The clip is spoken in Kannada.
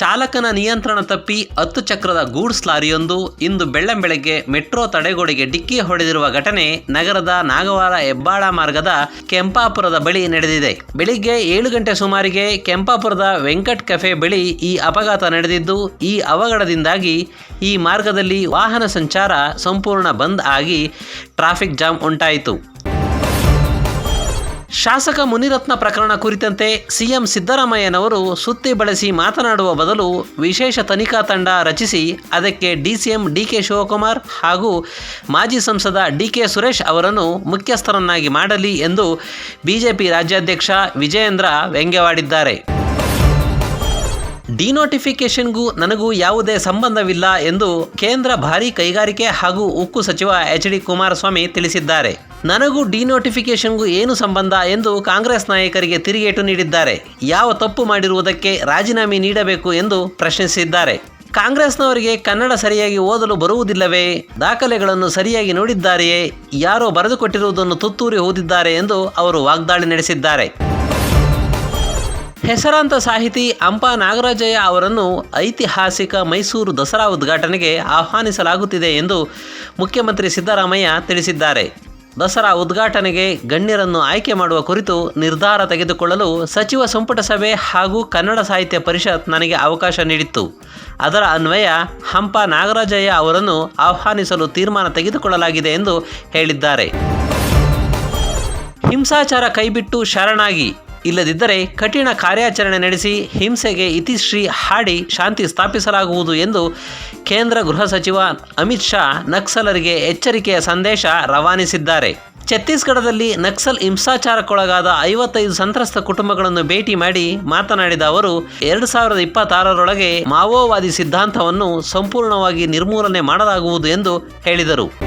ಚಾಲಕನ ನಿಯಂತ್ರಣ ತಪ್ಪಿ ಹತ್ತು ಚಕ್ರದ ಗೂಡ್ಸ್ ಲಾರಿಯೊಂದು ಇಂದು ಬೆಳ್ಳಂಬೆಳಗ್ಗೆ ಮೆಟ್ರೋ ತಡೆಗೋಡೆಗೆ ಡಿಕ್ಕಿ ಹೊಡೆದಿರುವ ಘಟನೆ ನಗರದ ನಾಗವಾರ ಹೆಬ್ಬಾಳ ಮಾರ್ಗದ ಕೆಂಪಾಪುರದ ಬಳಿ ನಡೆದಿದೆ. ಬೆಳಿಗ್ಗೆ ಏಳು ಗಂಟೆ ಸುಮಾರಿಗೆ ಕೆಂಪಾಪುರದ ವೆಂಕಟ್ ಕೆಫೆ ಬಳಿ ಈ ಅಪಘಾತ ನಡೆದಿದ್ದು, ಈ ಅವಘಡದಿಂದಾಗಿ ಈ ಮಾರ್ಗದಲ್ಲಿ ವಾಹನ ಸಂಚಾರ ಸಂಪೂರ್ಣ ಬಂದ್ ಆಗಿ ಟ್ರಾಫಿಕ್ ಜಾಮ್ ಉಂಟಾಯಿತು. ಶಾಸಕ ಮುನಿರತ್ನ ಪ್ರಕರಣ ಕುರಿತಂತೆ ಸಿಎಂ ಸಿದ್ದರಾಮಯ್ಯನವರು ಸುತ್ತಿ ಬಳಸಿ ಮಾತನಾಡುವ ಬದಲು ವಿಶೇಷ ತನಿಖಾ ತಂಡ ರಚಿಸಿ ಅದಕ್ಕೆ ಡಿಸಿಎಂ ಡಿಕೆ ಶಿವಕುಮಾರ್ ಹಾಗೂ ಮಾಜಿ ಸಂಸದ ಡಿಕೆ ಸುರೇಶ್ ಅವರನ್ನು ಮುಖ್ಯಸ್ಥರನ್ನಾಗಿ ಮಾಡಲಿ ಎಂದು ಬಿಜೆಪಿ ರಾಜ್ಯಾಧ್ಯಕ್ಷ ವಿಜಯೇಂದ್ರ ವ್ಯಂಗ್ಯವಾಡಿದ್ದಾರೆ. ಡಿನೋಟಿಫಿಕೇಷನ್ಗೂ ನನಗೂ ಯಾವುದೇ ಸಂಬಂಧವಿಲ್ಲ ಎಂದು ಕೇಂದ್ರ ಭಾರೀ ಕೈಗಾರಿಕೆ ಹಾಗೂ ಉಕ್ಕು ಸಚಿವ ಎಚ್ ಡಿ ಕುಮಾರಸ್ವಾಮಿ ತಿಳಿಸಿದ್ದಾರೆ. ನನಗೂ ಡಿನೋಟಿಫಿಕೇಷನ್ಗೂ ಏನು ಸಂಬಂಧ ಎಂದು ಕಾಂಗ್ರೆಸ್ ನಾಯಕರಿಗೆ ತಿರುಗೇಟು ನೀಡಿದ್ದಾರೆ. ಯಾವ ತಪ್ಪು ಮಾಡಿರುವುದಕ್ಕೆ ರಾಜೀನಾಮೆ ನೀಡಬೇಕು ಎಂದು ಪ್ರಶ್ನಿಸಿದ್ದಾರೆ. ಕಾಂಗ್ರೆಸ್ನವರಿಗೆ ಕನ್ನಡ ಸರಿಯಾಗಿ ಓದಲು ಬರುವುದಿಲ್ಲವೇ? ದಾಖಲೆಗಳನ್ನು ಸರಿಯಾಗಿ ನೋಡಿದ್ದಾರೆಯೇ? ಯಾರೋ ಬರೆದುಕೊಟ್ಟಿರುವುದನ್ನು ತುತ್ತೂರಿ ಓದಿದ್ದಾರೆ ಎಂದು ಅವರು ವಾಗ್ದಾಳಿ ನಡೆಸಿದ್ದಾರೆ. ಹೆಸರಾಂತ ಸಾಹಿತಿ ಅಂಪಾ ನಾಗರಾಜಯ್ಯ ಅವರನ್ನು ಐತಿಹಾಸಿಕ ಮೈಸೂರು ದಸರಾ ಉದ್ಘಾಟನೆಗೆ ಆಹ್ವಾನಿಸಲಾಗುತ್ತಿದೆ ಎಂದು ಮುಖ್ಯಮಂತ್ರಿ ಸಿದ್ದರಾಮಯ್ಯ ತಿಳಿಸಿದ್ದಾರೆ. ದಸರಾ ಉದ್ಘಾಟನೆಗೆ ಗಣ್ಯರನ್ನು ಆಯ್ಕೆ ಮಾಡುವ ಕುರಿತು ನಿರ್ಧಾರ ತೆಗೆದುಕೊಳ್ಳಲು ಸಚಿವ ಸಂಪುಟ ಸಭೆ ಹಾಗೂ ಕನ್ನಡ ಸಾಹಿತ್ಯ ಪರಿಷತ್ ನನಗೆ ಅವಕಾಶ ನೀಡಿತ್ತು. ಅದರ ಅನ್ವಯ ಹಂಪ ನಾಗರಾಜಯ್ಯ ಅವರನ್ನು ಆಹ್ವಾನಿಸಲು ತೀರ್ಮಾನ ತೆಗೆದುಕೊಳ್ಳಲಾಗಿದೆ ಎಂದು ಹೇಳಿದ್ದಾರೆ. ಹಿಂಸಾಚಾರ ಕೈಬಿಟ್ಟು ಶರಣಾಗಿ ಇಲ್ಲದಿದ್ದರೆ ಕಠಿಣ ಕಾರ್ಯಾಚರಣೆ ನಡೆಸಿ ಹಿಂಸೆಗೆ ಇತಿಶ್ರೀ ಹಾಡಿ ಶಾಂತಿ ಸ್ಥಾಪಿಸಲಾಗುವುದು ಎಂದು ಕೇಂದ್ರ ಗೃಹ ಸಚಿವ ಅಮಿತ್ ಶಾ ನಕ್ಸಲರಿಗೆ ಎಚ್ಚರಿಕೆಯ ಸಂದೇಶ ರವಾನಿಸಿದ್ದಾರೆ. ಛತ್ತೀಸ್ಗಢದಲ್ಲಿ ನಕ್ಸಲ್ ಹಿಂಸಾಚಾರಕ್ಕೊಳಗಾದ ಐವತ್ತೈದು ಸಂತ್ರಸ್ತ ಕುಟುಂಬಗಳನ್ನು ಭೇಟಿ ಮಾಡಿ ಮಾತನಾಡಿದ ಅವರು, ಎರಡು ಸಾವಿರದ ಇಪ್ಪತ್ತಾರರೊಳಗೆ ಮಾವೋವಾದಿ ಸಿದ್ಧಾಂತವನ್ನು ಸಂಪೂರ್ಣವಾಗಿ ನಿರ್ಮೂಲನೆ ಮಾಡಲಾಗುವುದು ಎಂದು ಹೇಳಿದರು.